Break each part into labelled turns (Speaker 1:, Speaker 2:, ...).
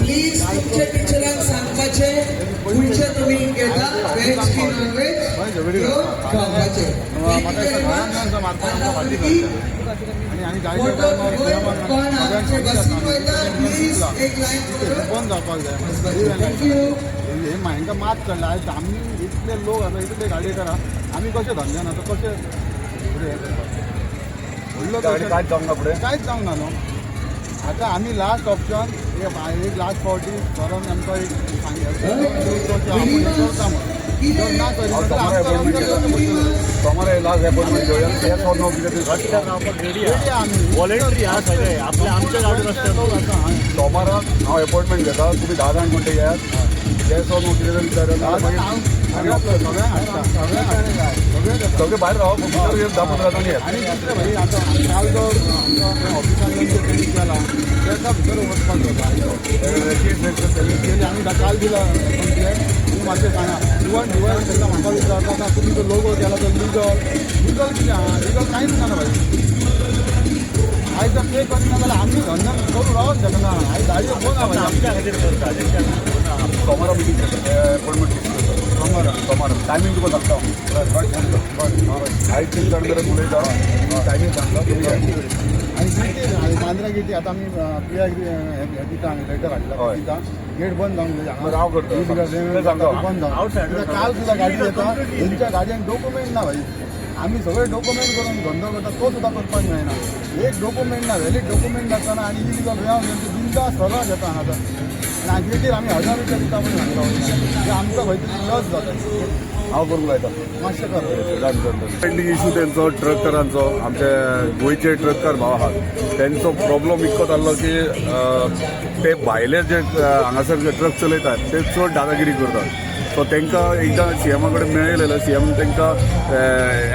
Speaker 1: तुमचे टिचरांक सांगपाचे खुंयचे तुमी घेता. व्हेज की नॉन व्हेज खावपाचे
Speaker 2: आमकां फाटी
Speaker 1: कोण आमचे बसीन वयता प्लीज एक लाईन करून
Speaker 2: बंद जावपाक जाय
Speaker 1: थँक्यू
Speaker 2: हे हांकां मात चडला आयज आमी इतले लोक आसा इतले गाडयेकार आहा आमी कशे धंद्यान आतां कशे फुडें हें करपाक? व्हडलो
Speaker 3: कांयच जावंक ना फुडें
Speaker 2: कांयच जावंक ना न्हू आतां आमी लास्ट ऑप्शन एक लास्ट फावटी सरान आमकां एक
Speaker 3: सोमार लास्ट घेवया ते कितें
Speaker 4: रस्त्यार रावपाक रेडी
Speaker 2: आमी
Speaker 4: वॉलेंटरी आहा. सगळे. आमच्या गाडी रस्त्यार
Speaker 2: हय.
Speaker 3: सोमाराक हांव अपॉइंटमेंट घेता. तुमी धा जाण कोण येयात ते सो
Speaker 2: सगळें
Speaker 3: सगळे भायर राहा दहा पंधरा धा पंदरा जाण
Speaker 2: आनी भाई आतां काल जो आमच्या ट्रेनिंग केला भितर वचपाक जाता आमी काल दिला कंप्लेन तुमी सांगा इवन इवन तेका म्हाका विचारता ना तुमी तो लोगो केला तो लिगल लिगल कितें आहा लिगल कांयच ना भाई आयज जर पे करिना जाल्यार आमी धंदा करून रावच शकना आयज गाडयो कोण
Speaker 4: आमच्या खातीर. करता
Speaker 3: घेता अपॉइंटमेंट फिक्स करता सोमारा सोमारा टायमींग तुका सांगता. आयज तीन जाण मेरेन उलयता टायमींग सांगता.
Speaker 2: आणि गिटी आणि आता आम्ही पी आय दिता आम्ही लेटर हाडला. दिता गेट बंद जावन हांगा
Speaker 3: राव करता.
Speaker 2: बंद जावन काल सुद्धा गाडी येता तेंच्या गाडयांक डॉक्युमेंट ना भाई. आम्ही सगळे डॉक्युमेंट करून धंदो करता. तो सुद्धा करपाक मेळना एक डॉक्युमेंट ना व्हॅलीड डॉक्युमेंट नासतना आनी इलिगल वेळा बिंदा सरळ घेता हांगा हाजेचेर आमी हजार रुपया दिता म्हणून सांगता ते आमकां खंय तरी लस जाता
Speaker 3: हांव करूंक लायता
Speaker 2: मातशें कर
Speaker 3: पेंडींग इशू त्यांचो ट्रकरांचो आमचे गोंयचे ट्रककार भाव आहात. त्यांचो प्रॉब्लेम इतको जाल्लो की ते भायले जे हांगासर जे ट्रक चलयतात ते चड दादागिरी करतात. सो तांकां एकदां सी एमा कडेन मेळयलेलो सी एम तांकां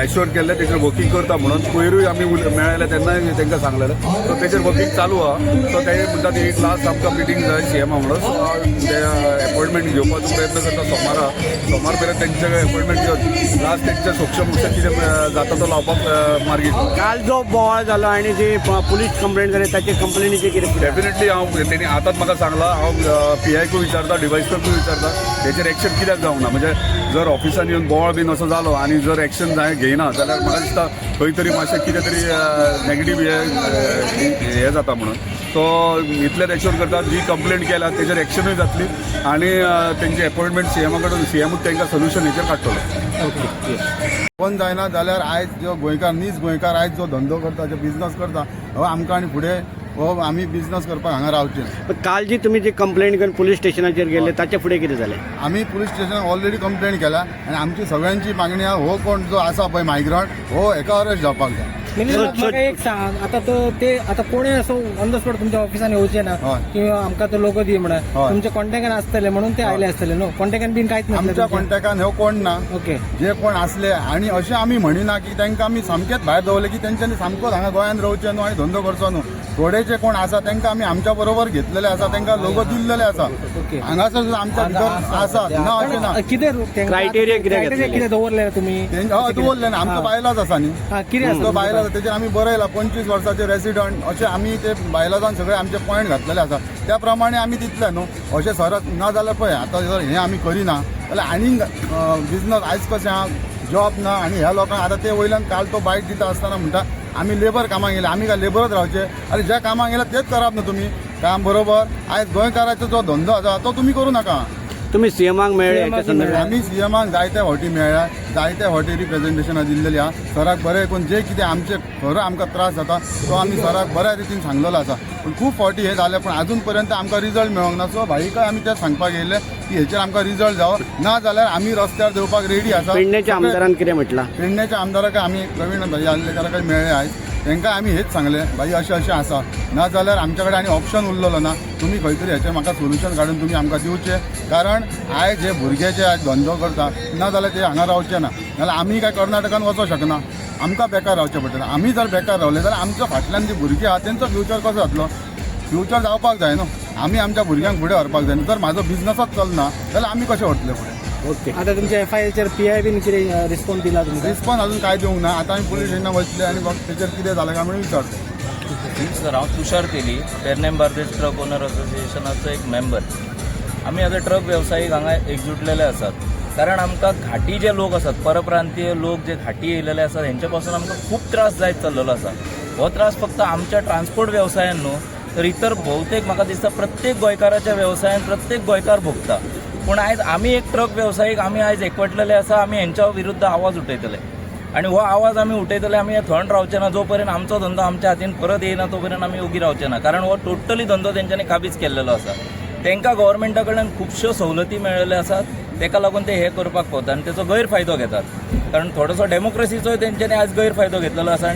Speaker 3: एश्योर केल्लें तेजेर वर्किंग करता म्हणून पयरूय आमी मेळयले तेन्नाय तांकां सांगलेलें. सो तेजेर वर्किंग चालू आहा. सो ते म्हणटात एक लास्ट आमकां मिटींग जाय सी एमा म्हणून सो ते अपॉइंटमेंट घेवपाचो प्रयत्न करता सोमारा सोमार मेरेन तेंचे अपॉइंटमेंट घेवन लास्ट तेंचे सक्षम कितें अ, जाता तो लावपाक अ, मार्गीट
Speaker 4: काल जो बोवाळ जालो आनी जी पुलीस कंप्लेंट जाली ताचे कंप्लेनीचे कितें?
Speaker 3: डेफिनेटली हांव तेणी आतांच म्हाका सांगला. हांव पी आयकूय विचारता डिवायसकूय विचारता तेचेर एक्शन कित्याक जावंक म्हणजे जर ऑफिसान येवन बोवाळ बीन असो जालो आनी जर एक्शन जाय घेयना जाल्यार म्हाका दिसता खंय तरी मातशें कितें तरी नॅगेटीव हे हें हे जाता म्हणून. सो इतलेंच एश्योर करता जी कंप्लेंट केल्या तेजेर एक्शनूय जातली आनी अ, तेंची अपॉइंटमेंट सी एमा कडेन सी एमूच सोल्युशन हेचेर काडटलो
Speaker 2: बंद जायना जाल्यार आयज जो गोंयकार नीज गोंयकार आयज जो धंदो करता जो बिझनस करता हो आमकां आनी फुडें हो आमी बिझनस करपाक हांगा रावचें
Speaker 4: पण काल जी तुमी जी कंप्लेंट करून पुलीस स्टेशनाचेर गेले ताचे फुडें कितें जालें
Speaker 2: आमी पुलीस स्टेशनाक ऑलरेडी कंप्लेंट केला आनी आमची सगळ्यांची मागणी आहा हो कोण जो आसा पळय मायग्रंट हो एका अरेस्ट जावपाक जाय
Speaker 5: एक सांग आता तो ते आता कोणी असो ऑन द स्पॉट तुमच्या ऑफिसान येवचे ना
Speaker 2: हय.
Speaker 5: किंवा आमकां तो लोक दी म्हणून
Speaker 2: हय.
Speaker 5: तुमच्या कॉन्टॅक्टान आसतले म्हणून ते आयले आसतले न्हू कॉन्टॅक्टान बीन कांयच
Speaker 2: आमच्या
Speaker 5: नासलें
Speaker 2: कॉन्टॅक्टान हो कोण ना
Speaker 5: ओके.
Speaker 2: जे कोण असले आणि अशें आमी म्हणिना की तांकां आमी सामकेच भायर दवरले की तेंच्यांनी सामकोच हांगा गोंयांत रावचें न्हू आनी धंदो करचो न्हू. थोडे जे कोण आसा तांकां आमी आमच्या बरोबर घेतलेले आसा तांकां लोगो दिल्लेले आसा.
Speaker 5: ओके.
Speaker 2: हांगासर सुद्दां आमच्या भितर आसा ना अशें ना.
Speaker 5: कितें
Speaker 4: Criteria कितें
Speaker 5: क्रायटेरिया
Speaker 4: घेतलेले?
Speaker 5: कितें दवरले तुमी
Speaker 2: तेंच्या हय दवरले ना. आमचो बायलाच आसा न्ही
Speaker 5: हा कितें
Speaker 2: तो
Speaker 5: आसा
Speaker 2: बायलाच आसा तेजेर आमी बरयला पंचवीस वर्साचे रेसिडंट अशें आमी ते बायलाजान सगळे आमचे पॉयंट घातलेले आसा त्या प्रमाणे आमी दितले न्हू अशें सरत ना जाल्यार पळय आतां जर हें आमी करिना जाल्यार आनीक बिजनस आयज कशें आहा जॉब ना आनी ह्या लोकांक आतां ते वयल्यान काल तो बायट दिता आसतना म्हणटा आमी लेबर कामाक गेले आमी काय लेबरच रावचे आनी ज्या कामाक गेल्या तेच करप न्हू तुमी काम बरोबर आयज गोंयकाराचो जो धंदो आसा तो तुमी करूं नाका.
Speaker 4: तुमी सीएमाक मेळ्ळे
Speaker 5: CM
Speaker 4: हेच्या
Speaker 5: क
Speaker 4: संदर्भात?
Speaker 2: आमी सीएमाक जायत्या फावटी मेळ्ळ्या जायत्या फावटी रिप्रेझेंटेशनां दिल्लेली आहा. सराक बरें करून जे कितें आमचे खरो आमकां त्रास जाता तो आमी सराक बऱ्या रितीन सांगलेलो आसा पूण खूब फावटी हे जालें पूण अजून पर्यंत आमकां रिजल्ट मेळोंक ना. सो भाईकाय आमी तें सांगपाक येयले की हेचेर आमकां रिजल्ट जावो. ना जाल्यार आमी रस्त्यार देवपाक रेडी आसा
Speaker 4: पेडणेच्या आमदारान कितें म्हटलां?
Speaker 2: पेडण्याच्या आमदाराक आमी प्रवीण भाई आल्लेकाराक मेळ्ळे आयज तांकां आमी हेच सांगलें भाई अशें अशें आसा ना जाल्यार आमच्या कडेन आनी ऑप्शन उरलेलो ना तुमी खंय तरी हेचें म्हाका सोल्युशन काडून तुमी आमकां दिवचें कारण आयज हे भुरगे जे आयज धंदो करता ना जाल्यार ते हांगा रावचे ना. नाल्यार आमी काय कर्नाटकान वचों शकना. आमकां बेकार रावचें पडटलें. आमी जर बेकार रावले जाल्यार आमच्या फाटल्यान जी भुरगीं आहा तेंचो फ्युचर कसो जातलो? फ्युचर जावपाक जाय न्हू आमी आमच्या भुरग्यांक फुडें व्हरपाक जाय जर म्हाजो बिझनसच चलना जाल्यार आमी कशें व्हरतले फुडें?
Speaker 4: ओके.
Speaker 5: आता तुमच्या F I H R P I bin कितें रिस्पॉन्स दिला तुमकां
Speaker 2: रिस्पॉन्स अजून काय दिवंक ना आतां आमी पुलीस स्टेशनाक वचले आनी फक्त तेचेर कितें जालें काय म्हणून विचारता.
Speaker 6: सर हांव तुषार तेली पेरनेम बार्देज ट्रक ओनर असोसिएशनाचो एक मेंबर आमी अ ट्रक वेवसायीक हांगा एकजुटलेले आसात कारण आमकां घाटी जे लोक आसात परप्रांतीय लोक जे घाटी येयलेले आसात हेंचे पासून आमकां खूब त्रास जायत चाललेलो आसा हो त्रास फक्त आमच्या ट्रान्सपोर्ट वेवसायान न्हू तर इतर भोवतेक म्हाका दिसता प्रत्येक गोंयकाराच्या वेवसायान प्रत्येक गोंयकार भोगता. पूण आयज आमी एक ट्रक वेवसायीक आमी आयज एकवटलेले आसा आमी हेंच्या विरुद्ध आवाज उठयतले आनी हो आवाज आमी उठयतले आमी थंड रावचे ना जो पर्यंत आमचो धंदो आमच्या हातीन परत येयना तो पर्यंत आमी उगी रावचे ना कारण हो टोटली धंदो तेंच्यांनी काबीज केल्लेलो आसा तांकां गोवोरमेंटा कडल्यान खुबश्यो सवलती मेळिल्ल्यो आसात ताका लागून ते हे करपाक पावतात आनी तेचो गैरफायदो घेतात. कारण थोडोसो डेमोक्रेसीचोय तेंच्यांनी आयज गैरफायदो घेतलेलो आसा